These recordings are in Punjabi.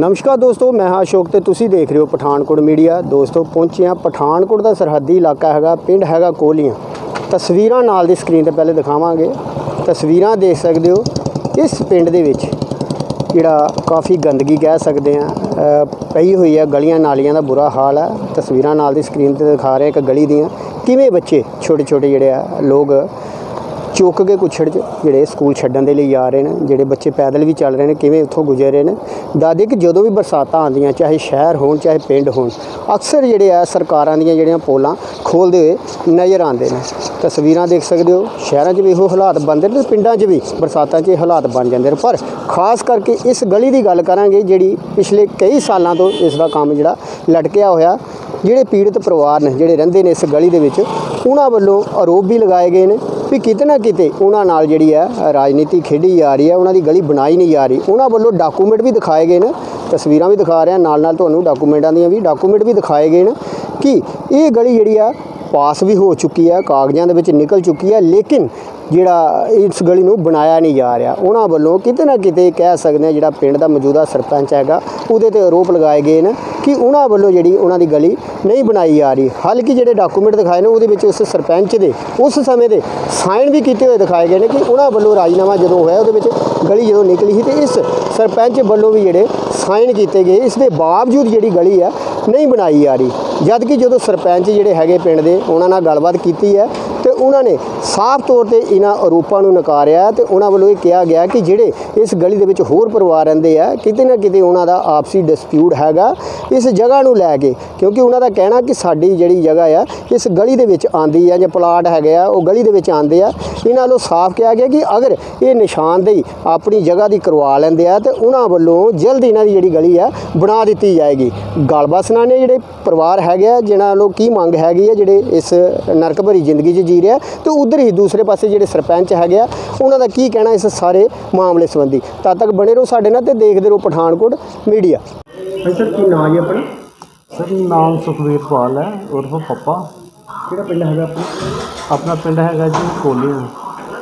ਨਮਸਕਾਰ ਦੋਸਤੋ, ਮੈਂ ਹਾਂ ਅਸ਼ੋਕ ਤੇ ਤੁਸੀਂ ਦੇਖ ਰਹੇ ਹੋ ਪਠਾਨਕੋਟ ਮੀਡੀਆ। ਦੋਸਤੋ, ਪਹੁੰਚੇ ਹਾਂ ਪਠਾਨਕੋਟ ਦਾ ਸਰਹੱਦੀ ਇਲਾਕਾ ਹੈਗਾ, ਪਿੰਡ ਹੈਗਾ ਕੋਲੀਆਂ। ਤਸਵੀਰਾਂ ਨਾਲ ਦੀ ਸਕਰੀਨ ਤੇ ਪਹਿਲੇ ਦਿਖਾਵਾਂਗੇ। ਤਸਵੀਰਾਂ ਦੇਖ ਸਕਦੇ ਹੋ ਇਸ ਪਿੰਡ ਦੇ ਵਿੱਚ, ਜਿਹੜਾ ਕਾਫੀ ਗੰਦਗੀ ਕਹਿ ਸਕਦੇ ਆ ਪਈ ਹੋਈ ਹੈ, ਗਲੀਆਂ ਨਾਲੀਆਂ ਦਾ ਬੁਰਾ ਹਾਲ ਹੈ। ਤਸਵੀਰਾਂ ਨਾਲ ਦੀ ਸਕਰੀਨ ਤੇ ਦਿਖਾ ਰਹੇ ਇੱਕ ਗਲੀ ਦੀਆਂ। ਕਿਵੇਂ ਬੱਚੇ ਛੋਟੇ ਛੋਟੇ ਜਿਹੜੇ ਆ, ਲੋਕ ਚੁੱਕ ਕੇ ਕੁਛੜ 'ਚ ਜਿਹੜੇ ਸਕੂਲ ਛੱਡਣ ਦੇ ਲਈ ਆ ਰਹੇ ਨੇ, ਜਿਹੜੇ ਬੱਚੇ ਪੈਦਲ ਵੀ ਚੱਲ ਰਹੇ ਨੇ, ਕਿਵੇਂ ਉੱਥੋਂ ਗੁਜ਼ਰ ਰਹੇ ਨੇ। ਦਾਦੇ ਕਿ ਜਦੋਂ ਵੀ ਬਰਸਾਤਾਂ ਆਉਂਦੀਆਂ, ਚਾਹੇ ਸ਼ਹਿਰ ਹੋਣ, ਚਾਹੇ ਪਿੰਡ ਹੋਣ, ਅਕਸਰ ਜਿਹੜੇ ਆ ਸਰਕਾਰਾਂ ਦੀਆਂ ਜਿਹੜੀਆਂ ਪੋਲਾਂ ਖੋਲਦੇ ਹੋਏ ਨਜ਼ਰ ਆਉਂਦੇ ਨੇ। ਤਸਵੀਰਾਂ ਦੇਖ ਸਕਦੇ ਹੋ, ਸ਼ਹਿਰਾਂ 'ਚ ਵੀ ਇਹੋ ਹਾਲਾਤ ਬਣਦੇ ਨੇ ਤੇ ਪਿੰਡਾਂ 'ਚ ਵੀ ਬਰਸਾਤਾਂ 'ਚ ਇਹ ਹਾਲਾਤ ਬਣ ਜਾਂਦੇ ਨੇ। ਪਰ ਖਾਸ ਕਰਕੇ ਇਸ ਗਲੀ ਦੀ ਗੱਲ ਕਰਾਂਗੇ, ਜਿਹੜੀ ਪਿਛਲੇ ਕਈ ਸਾਲਾਂ ਤੋਂ ਇਸ ਦਾ ਕੰਮ ਜਿਹੜਾ ਲਟਕਿਆ ਹੋਇਆ, ਜਿਹੜੇ ਪੀੜਤ ਪਰਿਵਾਰ ਨੇ, ਜਿਹੜੇ ਰਹਿੰਦੇ ਨੇ ਇਸ ਗਲੀ ਦੇ ਵਿੱਚ, ਉਹਨਾਂ ਵੱਲੋਂ ਆਰੋਪ ਵੀ ਲਗਾਏ ਗਏ ਨੇ। ਵੀ ਕਿਤੇ ਨਾ ਕਿਤੇ ਉਹਨਾਂ ਨਾਲ ਜਿਹੜੀ ਹੈ ਰਾਜਨੀਤੀ ਖੇਡੀ ਜਾ ਰਹੀ ਹੈ ਉਹਨਾਂ ਦੀ ਗਲੀ ਬਣਾਈ ਨਹੀਂ ਜਾ ਰਹੀ। ਉਹਨਾਂ ਵੱਲੋਂ ਡਾਕੂਮੈਂਟ ਵੀ ਦਿਖਾਏ ਗਏ ਨੇ, ਤਸਵੀਰਾਂ ਵੀ ਦਿਖਾ ਰਿਹਾ ਨਾਲ ਨਾਲ ਤੁਹਾਨੂੰ ਡਾਕੂਮੈਂਟਾਂ ਦੀਆਂ ਵੀ ਡਾਕੂਮੈਂਟ ਵੀ ਦਿਖਾਏ ਗਏ ਨੇ ਕਿ ਇਹ ਗਲੀ ਜਿਹੜੀ ਆ, ਪਾਸ ਵੀ ਹੋ ਚੁੱਕੀ ਹੈ ਕਾਗਜ਼ਾਂ ਦੇ ਵਿੱਚ ਨਿਕਲ ਚੁੱਕੀ ਹੈ ਲੇਕਿਨ ਜਿਹੜਾ ਇਸ ਗਲੀ ਨੂੰ ਬਣਾਇਆ ਨਹੀਂ ਜਾ ਰਿਹਾ। ਉਹਨਾਂ ਵੱਲੋਂ ਕਿਤੇ ਨਾ ਕਿਤੇ ਕਹਿ ਸਕਦੇ ਆ ਜਿਹੜਾ ਪਿੰਡ ਦਾ ਮੌਜੂਦਾ ਸਰਪੰਚ ਹੈਗਾ, ਉਹਦੇ ਤੇ ਆਰੋਪ ਲਗਾਏ ਗਏ ਨੇ ਕਿ ਉਹਨਾਂ ਵੱਲੋਂ ਜਿਹੜੀ ਉਹਨਾਂ ਦੀ ਗਲੀ ਨਹੀਂ ਬਣਾਈ ਜਾ ਰਹੀ। ਹਾਲਾਂਕਿ ਜਿਹੜੇ ਡਾਕੂਮੈਂਟ ਦਿਖਾਏ ਨੇ, ਉਹਦੇ ਵਿੱਚ ਉਸ ਸਰਪੰਚ ਦੇ, ਉਸ ਸਮੇਂ ਦੇ ਸਾਈਨ ਵੀ ਕੀਤੇ ਹੋਏ ਦਿਖਾਏ ਗਏ ਨੇ ਕਿ ਉਹਨਾਂ ਵੱਲੋਂ ਰਾਜੀਨਾਮਾ ਜਦੋਂ ਹੋਇਆ, ਉਹਦੇ ਵਿੱਚ ਗਲੀ ਜਦੋਂ ਨਿਕਲੀ ਸੀ ਤੇ ਇਸ ਸਰਪੰਚ ਵੱਲੋਂ ਵੀ ਜਿਹੜੇ ਸਾਈਨ ਕੀਤੇ ਗਏ, ਇਸ ਦੇ ਬਾਵਜੂਦ ਜਿਹੜੀ ਗਲੀ ਹੈ ਨਹੀਂ ਬਣਾਈ ਜਾ ਰਹੀ। ਜਦ ਕਿ ਜਦੋਂ ਸਰਪੰਚ ਜਿਹੜੇ ਹੈਗੇ ਪਿੰਡ ਦੇ, ਉਹਨਾਂ ਨਾਲ ਗੱਲਬਾਤ ਕੀਤੀ ਹੈ ਤੇ ਉਹਨਾਂ ਨੇ ਸਾਫ਼ ਤੌਰ ਤੇ ਇਹਨਾਂ ਆਰੋਪਾਂ ਨੂੰ ਨਕਾਰਿਆ ਹੈ ਤੇ ਉਹਨਾਂ ਵੱਲੋਂ ਇਹ ਕਿਹਾ ਗਿਆ ਕਿ ਜਿਹੜੇ ਇਸ ਗਲੀ ਦੇ ਵਿੱਚ ਹੋਰ ਪਰਿਵਾਰ ਰਹਿੰਦੇ ਆ, ਕਿਤੇ ਨਾ ਕਿਤੇ ਉਹਨਾਂ ਦਾ ਆਪਸੀ ਡਿਸਪਿਊਟ ਹੈਗਾ। ਇਸ ਜਗ੍ਹਾ ਨੂੰ ਲੈ ਕੇ, ਕਿਉਂਕਿ ਉਹਨਾਂ ਦਾ ਕਹਿਣਾ ਕਿ ਸਾਡੀ ਜਿਹੜੀ ਜਗ੍ਹਾ ਆ, ਇਸ ਗਲੀ ਦੇ ਵਿੱਚ ਆਂਦੀ ਆ ਜਾਂ ਪਲਾਟ ਹੈਗੇ ਆ, ਉਹ ਗਲੀ ਦੇ ਵਿੱਚ ਆਂਦੇ ਆ। ਇਹਨਾਂ ਵੱਲੋਂ ਸਾਫ਼ ਕਿਹਾ ਗਿਆ ਕਿ ਅਗਰ ਇਹ ਨਿਸ਼ਾਨਦੇਹੀ ਆਪਣੀ ਜਗ੍ਹਾ ਦੀ ਕਰਵਾ ਲੈਂਦੇ ਆ, ਤੇ ਉਹਨਾਂ ਵੱਲੋਂ ਜਲਦ ਇਹਨਾਂ ਦੀ ਜਿਹੜੀ ਗਲੀ ਆ, ਬਣਾ ਦਿੱਤੀ ਜਾਏਗੀ। ਗੱਲਬਾਤ ਸੁਣਾਣੇ ਜਿਹੜੇ ਪਰਿਵਾਰ ਹੈਗੇ ਆ ਜਿਹਨਾਂ ਵੱਲੋਂ ਕੀ ਮੰਗ ਹੈਗੀ ਆ, ਜਿਹੜੇ ਇਸ ਨਰਕ ਭਰੀ ਜ਼ਿੰਦਗੀ 'ਚ ਜੀ ਰਹੇ ਤੇ ਉਧਰ ਹੀ ਦੂਸਰੇ ਪਾਸੇ ਜਿਹੜੇ ਸਰਪੰਚ ਹੈਗੇ ਆ ਉਹਨਾਂ ਦਾ ਕੀ ਕਹਿਣਾ ਇਸ ਸਾਰੇ ਮਾਮਲੇ ਸੰਬੰਧੀ? ਤਦ ਤੱਕ ਬਣੇ ਰਹੋ ਸਾਡੇ ਨਾਲ ਤੇ ਦੇਖਦੇ ਰਹੋ ਪਠਾਨਕੋਟ ਮੀਡੀਆ। ਸਰ ਕੀ ਨਾਂ ਜੀ ਆਪਣਾ? ਸਰ ਨਾਮ ਸੁਖਵੀਰ ਪਾਲ ਹੈ ਉਰਫ ਪੱਪਾ। ਕਿਹੜਾ ਪਿੰਡ ਹੈਗਾ ਆਪਣਾ? ਆਪਣਾ ਪਿੰਡ ਹੈਗਾ ਜੀ ਕੋਲੀਆਂ।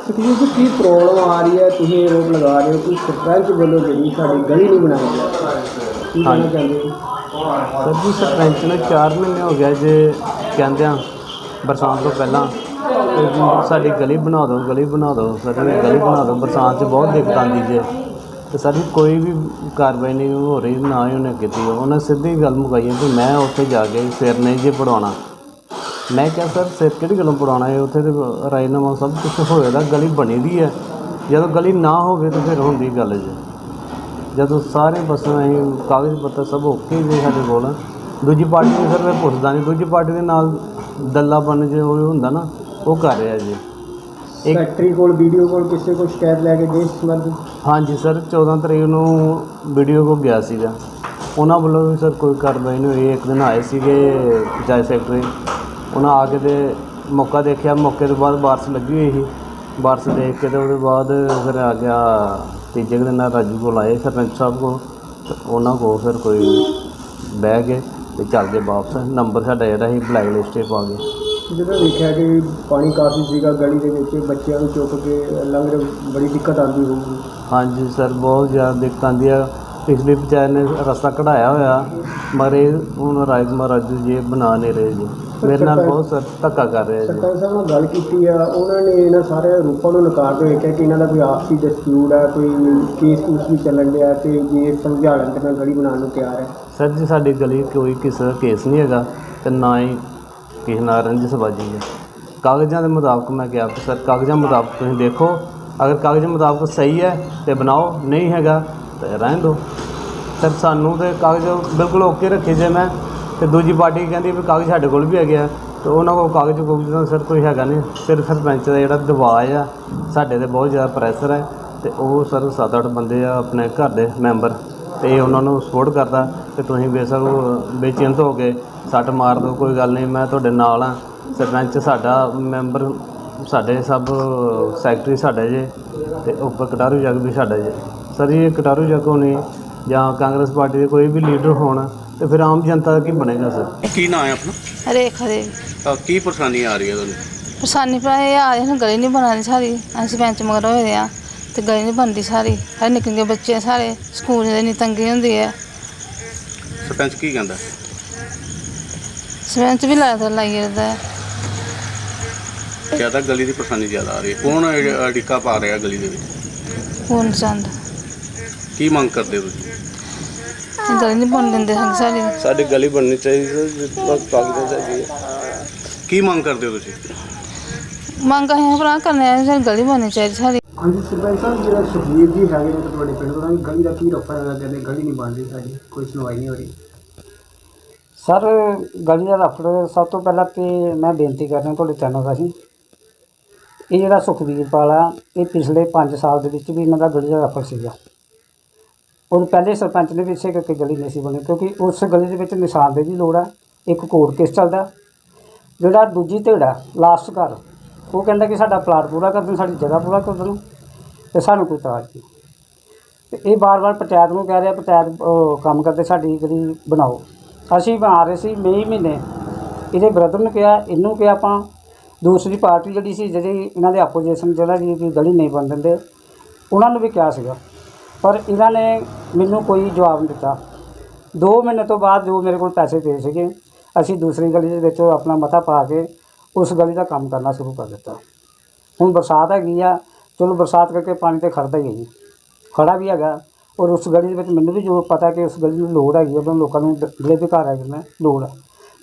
ਸੁਖਜੀਤ ਜੀ ਕੀ ਪ੍ਰੋਬਲਮ ਆ ਰਹੀ ਹੈ? ਤੁਸੀਂ ਆਰੋਪ ਲਗਾ ਰਹੇ ਹੋ ਕਿ ਸਰਪੰਚ ਵੱਲੋਂ ਜਿਹੜੀ ਸਾਡੀ ਗਲੀ ਨਹੀਂ ਬਣਾਈ ਜਾ ਰਹੀ ਕੀ ਕਹਿਣਾ। ਚਾਹੁੰਦੇ ਹੋ? ਸਰ ਜੀ ਸਰਪੰਚ ਨੇ 4 ਮਹੀਨੇ ਹੋ ਗਿਆ ਜੇ ਕਹਿੰਦਿਆਂ ਬਰਸਾਤ ਤੋਂ ਪਹਿਲਾਂ। ਸਾਡੀ ਗਲੀ ਬਣਾ ਦਿਓ, ਗਲੀ ਬਣਾ ਦਿਓ ਸਰ ਗਲੀ ਬਣਾ ਦਿਓ। ਬਰਸਾਤ 'ਚ ਬਹੁਤ ਦਿੱਕਤ ਆਉਂਦੀ ਜੇ। ਤੇ ਸਾਡੀ ਕੋਈ ਵੀ ਕਾਰਵਾਈ ਨਹੀਂ ਹੋ ਰਹੀ, ਨਾ ਹੀ ਉਹਨੇ ਕੀਤੀ। ਉਹਨੇ ਸਿੱਧੀ ਗੱਲ ਮੁਕਾਈ ਹੈ ਕਿ ਮੈਂ ਉੱਥੇ ਜਾ ਕੇ ਸਿਰ ਨਹੀਂ ਜੇ ਪੜਾਉਣਾ। ਮੈਂ ਕਿਹਾ, ਸਰ, ਸਿਰ ਕਿਹੜੀ ਗੱਲੋਂ ਪੜਾਉਣਾ ਹੈ? ਉੱਥੇ ਤੇ ਰਾਜਨਾਮਾ ਸਭ ਕੁਝ ਹੋਏਦਾ ਗਲੀ ਬਣੀ ਦੀ ਹੈ। ਜਦੋਂ ਗਲੀ ਨਾ ਹੋਵੇ ਤਾਂ ਫਿਰ ਹੁੰਦੀ ਗੱਲ ਜੇ। ਜਦੋਂ ਸਾਰੇ ਬਸਾਂ ਅਸੀਂ ਕਾਗਜ਼ ਪੱਤਰ ਸਭ ਓਕੇ ਜੇ ਸਾਡੇ ਕੋਲ। ਦੂਜੀ ਪਾਰਟੀ ਨੂੰ ਸਰ ਮੈਂ ਪੁੱਛਦਾ ਨਹੀਂ ਦੂਜੀ ਪਾਰਟੀ ਦੇ ਨਾਲ ਦੱਲਾਪਨ ਜੇ ਉਹ ਹੁੰਦਾ ਨਾ ਉਹ ਕਰ ਰਿਹਾ ਜੀ। ਇੱਕ ਫੈਕਟਰੀ ਕੋਲ ਵੀਡੀਓ ਕੋਲ ਕਿਸੇ ਕੋਲ ਸ਼ਿਕਾਇਤ ਲੈ ਕੇ ਗਏ ਇਸ ਸੰਬੰਧ? ਹਾਂਜੀ ਸਰ 14 ਤਰੀਕ ਨੂੰ ਵੀਡੀਓ ਕੋ ਗਿਆ ਸੀਗਾ। ਉਹਨਾਂ ਵੱਲੋਂ ਵੀ ਸਰ ਕੋਈ ਕਾਰਵਾਈ ਨਹੀਂ ਹੋਈ। ਇੱਕ ਦਿਨ ਆਏ ਸੀਗੇ ਪੰਚਾਇਤ ਸੈਕਟਰੀ। ਉਹਨਾਂ ਆ ਕੇ ਤੇ ਮੌਕਾ ਦੇਖਿਆ। ਮੌਕੇ ਤੋਂ ਬਾਅਦ ਬਾਰਿਸ਼ ਲੱਗੀ ਹੋਈ ਸੀ। ਬਾਰਿਸ਼ ਦੇਖ ਕੇ ਤੇ ਉਹਦੇ ਬਾਅਦ ਫਿਰ ਆ ਗਿਆ ਤੀਜੇ ਕੁ ਦਿਨ ਰਾਜੂ ਕੋਲ ਆਏ ਸਰਪੰਚ ਸਾਹਿਬ ਕੋਲ। ਤੇ ਉਹਨਾਂ ਕੋਲ ਫਿਰ ਕੋਈ ਬਹਿ ਗਏ ਤੇ ਚੱਲ ਗਏ ਵਾਪਸ। ਨੰਬਰ ਸਾਡਾ ਜਿਹੜਾ ਸੀ ਬਲੈਕ ਲਿਸਟ 'ਤੇ ਪਾ ਗਏ ਜਦੋਂ ਦੇਖਿਆ ਕਿ ਪਾਣੀ ਕਾਫੀ ਸੀਗਾ ਗਲੀ ਦੇ ਵਿੱਚ ਬੱਚਿਆਂ ਨੂੰ ਚੁੱਕ ਕੇ ਲੰਘ ਰਹੇ ਬੜੀ ਦਿੱਕਤ ਆਉਂਦੀ ਹੋਊਗੀ। ਹਾਂਜੀ ਸਰ ਬਹੁਤ ਜ਼ਿਆਦਾ ਦਿੱਕਤ ਆਉਂਦੀ ਆ। ਪਿਛਲੀ ਪੰਚਾਇਤ ਨੇ ਰਸਤਾ ਕਢਾਇਆ ਹੋਇਆ ਮਗਰ ਇਹ ਹੁਣ ਰਾਜ ਮਹਾਰਾਜੂ ਜੀ ਬਣਾ ਨਹੀਂ ਰਹੇ ਜੀ। ਮੇਰੇ ਨਾਲ ਬਹੁਤ ਸਰ ਧੱਕਾ ਕਰ ਰਹੇ ਜੀ। ਸਰਪੰਚ ਸਾਹਿਬ ਨਾਲ ਗੱਲ ਕੀਤੀ ਆ ਉਹਨਾਂ ਨੇ ਇਹਨਾਂ ਸਾਰੇ ਰੂਪਾਂ ਨੂੰ ਨਕਾਰਦੇ ਹੋਏ ਕਿਹਾ ਕਿ ਇਹਨਾਂ ਦਾ ਕੋਈ ਆਪਸੀ ਡਿਸਪਿਊਟ ਹੈ ਕੋਈ ਕੇਸ ਕੁਸ ਵੀ ਚੱਲਣ ਡਿਆ ਤੇ ਜੇ ਸਮਝਾ ਲੈਣ ਤੇ ਮੈਂ ਗਲੀ ਬਣਾਉਣ ਨੂੰ ਤਿਆਰ ਹੈ ਸਰ ਜੀ ਸਾਡੀ ਗਲੀ ਕੋਈ ਕਿਸੇ ਦਾ ਕੇਸ ਨਹੀਂ ਹੈਗਾ ਤੇ ਨਾ ਹੀ ਕਿਸੇ ਨਾਲ ਰੰਜਿਸ਼ਬਾਜੀ ਹੈ। ਕਾਗਜ਼ਾਂ ਦੇ ਮੁਤਾਬਕ ਮੈਂ ਕਿਹਾ ਕਿ ਸਰ, ਕਾਗਜ਼ਾਂ ਮੁਤਾਬਕ ਤੁਸੀਂ ਦੇਖੋ। ਅਗਰ ਕਾਗਜ਼ ਮੁਤਾਬਕ ਸਹੀ ਹੈ ਤੇ ਬਣਾਓ, ਨਹੀਂ ਹੈਗਾ ਤੇ ਰਹਿਣ ਦਿਓ। ਸਰ, ਸਾਨੂੰ ਤੇ ਕਾਗਜ਼ ਬਿਲਕੁਲ ਓਕੇ ਰੱਖੇ ਜੇ ਮੈਂ। ਤੇ ਦੂਜੀ ਪਾਰਟੀ ਕਹਿੰਦੀ ਵੀ ਕਾਗਜ਼ ਸਾਡੇ ਕੋਲ ਵੀ ਹੈਗੇ ਆ। ਤੇ ਉਹਨਾਂ ਕੋਲ ਕਾਗਜ਼ ਕੋਗਜ਼ ਦਾ ਸਰ ਕੋਈ ਹੈਗਾ ਨਹੀਂ। ਸਿਰਫ ਸਰਪੰਚ ਦਾ ਜਿਹੜਾ ਦਬਾਅ ਆ, ਸਾਡੇ ਤੇ ਬਹੁਤ ਜ਼ਿਆਦਾ ਪ੍ਰੈਸ਼ਰ ਹੈ। ਤੇ ਉਹ ਸਰ ਸੱਤ ਅੱਠ ਬੰਦੇ ਆ ਆਪਣੇ ਘਰ ਦੇ ਮੈਂਬਰ ਤੇ ਉਹਨਾਂ ਨੂੰ ਸਪੋਰਟ ਕਰਦਾ। ਤੇ ਤੁਸੀਂ ਬੇਸ਼ੱਕ ਬੇਚਿੰਤ ਹੋ ਕੇ ਸੱਟ ਮਾਰ ਦਿਓ ਕੋਈ ਗੱਲ ਨਹੀਂ ਮੈਂ ਤੁਹਾਡੇ ਨਾਲ ਆ ਸਰਪੰਚ ਸਾਡਾ ਮੈਂਬਰ ਸਾਡੇ ਸਭ ਸੈਕਟਰੀ ਸਾਡਾ ਜੇ ਤੇ ਉੱਪਰ ਕਟਾਰੂ ਜੱਗ ਵੀ ਸਾਡਾ ਜੇ। ਸਰ ਇਹ ਕਟਾਰੂ ਜੱਗ ਹੋਣੀ ਜਾਂ ਕਾਂਗਰਸ ਪਾਰਟੀ ਦੇ ਕੋਈ ਵੀ ਲੀਡਰ ਹੋਣ ਤੇ ਫਿਰ ਆਮ ਜਨਤਾ ਦਾ ਕੀ ਬਣੇਗਾ ਸਰ? ਕੀ ਨਾਂ ਹੈ ਆਪਣਾ? ਰੇਖਾ ਦੇ ਕੀ ਪਰੇਸ਼ਾਨੀ ਆ ਰਹੀ ਹੈ ਤੁਹਾਨੂੰ? ਪਰੇਸ਼ਾਨੀ ਭਰਾ ਇਹ ਆ ਰਹੀ ਗਲੀ ਨਹੀਂ ਬਣਾਉਣੀ ਸਾਰੀ। ਅਸੀਂ ਪੈਂਚ ਮਗਰ ਹੋਏ ਆ ਤੇ ਗਲੀ ਨਹੀਂ ਬਣਦੀ ਸਾਰੀ। ਹਰ ਨਿੱਕੇ ਨਿੱਕੇ ਬੱਚੇ ਆ ਸਾਰੇ ਸਕੂਲ ਦੇ ਨਹੀਂ ਤੰਗੀ ਹੁੰਦੀ ਹੈ। ਸਰਪੰਚ ਕੀ ਕਹਿੰਦਾ? ਸਰਪੰਚ ਵੀ ਲਾਇਆ ਲਾਈ ਰਹਿੰਦਾ ਹੈ। ਜ਼ਿਆਦਾ ਗਲੀ ਦੀ ਪਰੇਸ਼ਾਨੀ ਜ਼ਿਆਦਾ ਆ ਰਹੀ ਹੈ। ਕੌਣ ਅੜ- ਅੜਿੱਕਾ ਪਾ ਰਿਹਾ ਗਲੀ ਦੇ ਵਿੱਚ? ਪੂਰਨ ਚੰਦ? ਕੀ ਮੰਗ ਕਰਦੇ ਹੋ ਤੁਸੀਂ? ਗਲੀ ਨਹੀਂ ਬਣ ਦਿੰਦੇ ਹਨ ਸਾਡੀ। ਸਾਡੀ ਗਲੀ ਬਣਨੀ ਚਾਹੀਦੀ ਸਰ ਕਾਗਜ਼ਾਂ ਚਾਹੀਦੀ ਹੈ। ਕੀ ਮੰਗ ਕਰਦੇ ਹੋ ਤੁਸੀਂ? ਮੰਗ ਹੈ ਭਰਾ ਕਰਨੇ ਆ ਸਾਡੀ ਗਲੀ ਬਣਨੀ ਚਾਹੀਦੀ ਸਾਡੀ। ਹਾਂਜੀ ਸਰਪੰਚ ਸਾਹਿਬ ਜਿਹੜਾ ਸੁਖਵੀਰ ਜੀ ਹੈਗੇ ਨੇ ਤੁਹਾਡੇ ਪਿੰਡ ਤੋਂ ਗਲੀ ਦਾ ਕੀ ਰੋਕਾ ਹੈਗਾ ਕਹਿੰਦੇ ਗਲੀ ਨਹੀਂ ਬਣ ਰਹੀ ਸਾਡੀ ਕੋਈ ਸੁਣਵਾਈ ਨਹੀਂ ਹੋ ਰਹੀ। ਸਰ ਗਲੀ ਦਾ ਰਫੜ ਸਭ ਤੋਂ ਪਹਿਲਾਂ ਤੇ ਮੈਂ ਬੇਨਤੀ ਕਰ ਰਿਹਾ ਤੁਹਾਡੇ ਚੈਨਲ ਰਾਹੀਂ, ਇਹ ਜਿਹੜਾ ਸੁਖਵੀਰਪਾਲ ਆ, ਇਹ ਪਿਛਲੇ 5 ਸਾਲ ਦੇ ਵਿੱਚ ਵੀ ਇਹਨਾਂ ਦਾ ਗਲੀ ਦਾ ਰਫੜ ਸੀਗਾ। ਉਹ ਪਹਿਲੇ ਸਰਪੰਚ ਨੇ ਵੀ ਇਸੇ ਕਰਕੇ ਗਲੀ ਨਹੀਂ ਸੀ ਬਣੀ ਕਿਉਂਕਿ ਉਸ ਗਲੀ ਦੇ ਵਿੱਚ ਨਿਸ਼ਾਨਦੇਹੀ ਦੀ ਲੋੜ ਆ, ਇੱਕ ਕੋਰਟ ਕੇਸ ਚੱਲਦਾ। ਜਿਹੜਾ ਦੂਜੀ ਧਿਰ ਆ ਲਾਸਟ ਘਰ, ਉਹ ਕਹਿੰਦਾ ਕਿ ਸਾਡਾ ਪਲਾਟ ਪੂਰਾ ਕਰ ਦੇਣ, ਸਾਡੀ ਜਗ੍ਹਾ ਪੂਰਾ ਕਰ ਦੇਣ, ਤੇ ਸਾਨੂੰ ਕੋਈ ਇਤਰਾਜ਼ ਨਹੀਂ। ਤੇ ਇਹ ਬਾਰ-ਬਾਰ ਪੰਚਾਇਤ ਨੂੰ ਕਹਿ ਰਿਹਾ, ਪੰਚਾਇਤ ਕੰਮ ਕਰਦੇ, ਸਾਡੀ ਜਿਹੜੀ ਬਣਾਓ। ਅਸੀਂ ਬਣਾ ਰਹੇ ਸੀ ਮਈ ਮਹੀਨੇ। ਇਹਦੇ ਬ੍ਰਦਰ ਨੂੰ ਕਿਹਾ, ਇਹਨੂੰ ਕਿਹਾ ਆਪਾਂ, ਦੂਸਰੀ ਪਾਰਟੀ ਜਿਹੜੀ ਸੀ, ਜਿਹੜੀ ਇਹਨਾਂ ਦੇ ਆਪੋਜੀਸ਼ਨ ਜਿਹੜਾ ਜੀ, ਵੀ ਗਲੀ ਨਹੀਂ ਬਣ ਦਿੰਦੇ, ਉਹਨਾਂ ਨੂੰ ਵੀ ਕਿਹਾ ਸੀਗਾ। ਪਰ ਇਹਨਾਂ ਨੇ ਮੈਨੂੰ ਕੋਈ ਜਵਾਬ ਨਹੀਂ ਦਿੱਤਾ। 2 ਮਹੀਨੇ ਤੋਂ ਬਾਅਦ ਜੋ ਮੇਰੇ ਕੋਲ ਪੈਸੇ ਪਏ ਸੀਗੇ, ਅਸੀਂ ਦੂਸਰੀ ਗਲੀ ਦੇ ਵਿੱਚ ਆਪਣਾ ਮਤਾ ਪਾ ਕੇ ਉਸ ਗਲੀ ਦਾ ਕੰਮ ਕਰਨਾ ਸ਼ੁਰੂ ਕਰ ਦਿੱਤਾ। ਹੁਣ ਬਰਸਾਤ ਹੈਗੀ ਆ, ਚਲੋ ਬਰਸਾਤ ਕਰਕੇ ਪਾਣੀ ਤੇ ਖੜਦਾ ਹੀ ਹੈ ਜੀ। ਖੜਾ ਵੀ ਹੈਗਾ। ਔਰ ਉਸ ਗਲੀ ਦੇ ਵਿੱਚ ਮੈਨੂੰ ਵੀ ਜੋ ਪਤਾ ਕਿ ਉਸ ਗਲੀ ਨੂੰ ਲੋੜ ਹੈਗੀ ਆ ਉਹਨਾਂ ਲੋਕਾਂ ਨੂੰ ਦ- ਜਿਹੜੇ ਵੀ ਘਰ ਹੈਗੇ ਨੇ, ਲੋੜ ਹੈ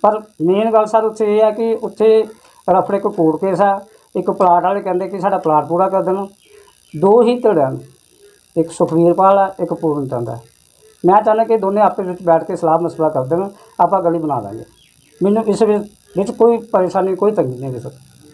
ਪਰ ਮੇਨ ਗੱਲ ਸਰ ਉੱਥੇ ਇਹ ਆ ਕਿ ਉੱਥੇ ਰਫੜੇ ਕੋ ਕੋਰਟ ਕੇਸ ਆ, ਇੱਕ ਪਲਾਟ ਵਾਲੇ ਕਹਿੰਦੇ ਕਿ ਸਾਡਾ ਪਲਾਟ ਪੂਰਾ ਕਰ ਦੇਣ। ਦੋ ਹੀ ਧੜਿਆਂ ਨੂੰ, ਇੱਕ ਸੁਖਵੀਰਪਾਲ ਆ, ਇੱਕ ਪੂਰਨ ਚੰਦ ਆ। ਮੈਂ ਚਾਹੁੰਦਾ ਕਿ ਦੋਨੇ ਆਪਸ ਵਿੱਚ ਬੈਠ ਕੇ ਸਲਾਹ ਮਸਲਾ ਕਰ ਦੇਣ, ਆਪਾਂ ਗਲੀ ਬਣਾ ਲਾਂਗੇ ਮੈਨੂੰ ਇਸ ਵਿੱਚ ਵਿੱਚ ਕੋਈ ਪਰੇਸ਼ਾਨੀ, ਕੋਈ ਤੰਗੀ ਨਹੀਂ ਹੈ ਸਰ।